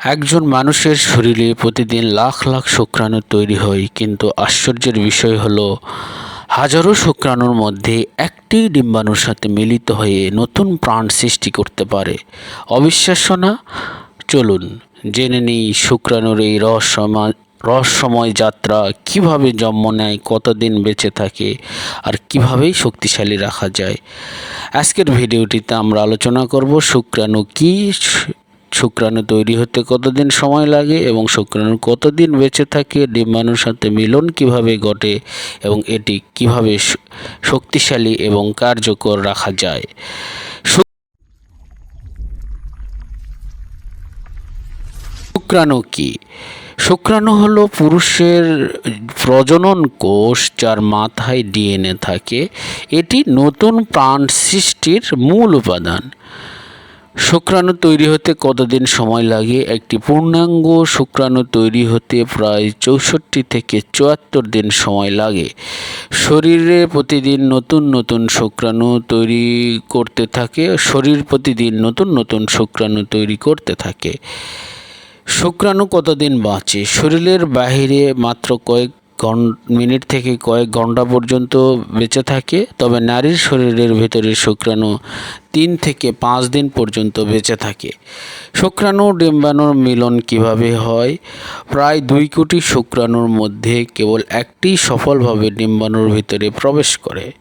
একজন মানুষের শরীরে প্রতিদিন লাখ লাখ শুক্রাণু তৈরি হয়, কিন্তু আশ্চর্যের বিষয় হলো, হাজারো শুক্রাণুর মধ্যে একটি ডিম্বাণুর সাথে মিলিত হয়ে নতুন প্রাণ সৃষ্টি করতে পারে। অবিশ্বাস্য না? চলুন, জেনে নিই শুক্রাণুর এই রহস্যময় রহস্যময় যাত্রা কীভাবে জন্ম নেয়, কতদিন বেঁচে থাকে, আর কিভাবেই শক্তিশালী রাখা যায়। আজকের ভিডিওটিতে আমরা আলোচনা করব শুক্রাণু কী শুক্রাণু তৈরি হতে কতদিন সময় লাগে এবং শুক্রাণু কতদিন বেঁচে থাকে? ডিম্বাণুর সাথে মিলন কীভাবে ঘটে এবং এটি কীভাবে শক্তিশালী এবং কার্যকর রাখা যায়? শুক্রাণু কি? শুক্রাণু হলো পুরুষের প্রজনন কোষ যার মাথায় ডিএনএ থাকে। এটি নতুন প্রাণ সৃষ্টির মূল উপাদান। শুক্রাণু তৈরি হতে কতদিন সময় লাগে? একটি পূর্ণাঙ্গ শুক্রাণু তৈরি হতে প্রায় চৌষট্টি থেকে চুয়াত্তর দিন সময় লাগে। শরীরে প্রতিদিন নতুন নতুন শুক্রাণু তৈরি করতে থাকে। শরীর প্রতিদিন নতুন নতুন শুক্রাণু তৈরি করতে থাকে। শুক্রাণু কতদিন বাঁচে? শরীরের বাহিরে মাত্র কয়েক মিনিট থেকে কয়েক ঘণ্টা পর্যন্ত বেঁচে থাকে, তবে নারীর শরীরের ভেতরে শুক্রাণু তিন থেকে পাঁচ দিন পর্যন্ত বেঁচে থাকে। শুক্রাণু ডিম্বাণুর মিলন কীভাবে হয়? প্রায় দুই কোটি শুক্রাণুর মধ্যে কেবল একটি সফলভাবে ডিম্বাণুর ভিতরে প্রবেশ করে।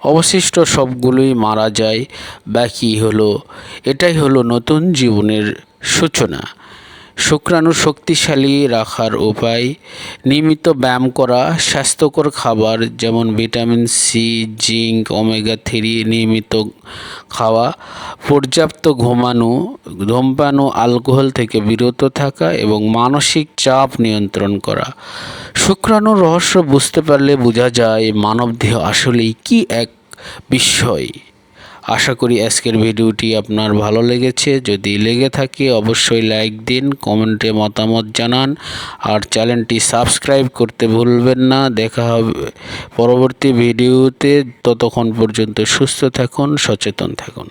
অবশিষ্ট সবগুলোই মারা যায়, বাকি হলো, এটাই হলো নতুন জীবনের সূচনা। শুক্রাণু শক্তিশালী রাখার উপায়, নিয়মিত ব্যায়াম করা, স্বাস্থ্যকর খাবার যেমন vitamin C, zinc, omega three নিয়মিত খাওয়া, পর্যাপ্ত ঘুমানো, ধূমপান ও অ্যালকোহল থেকে বিরত থাকা এবং মানসিক চাপ নিয়ন্ত্রণ করা। শুক্রাণুর রহস্য বুঝতে পারলে বোঝা যায় মানবদেহ আসলেই কি এক বিস্ময় আশা করি আজকের ভিডিওটি আপনার ভালো লেগেছে। যদি লেগে থাকে, অবশ্যই লাইক দিন, কমেন্টে মতামত জানান। আর চ্যানেলটি সাবস্ক্রাইব করতে ভুলবেন না। দেখা হবে পরবর্তী ভিডিওতে। ততক্ষণ পর্যন্ত সুস্থ থাকুন, সচেতন থাকুন।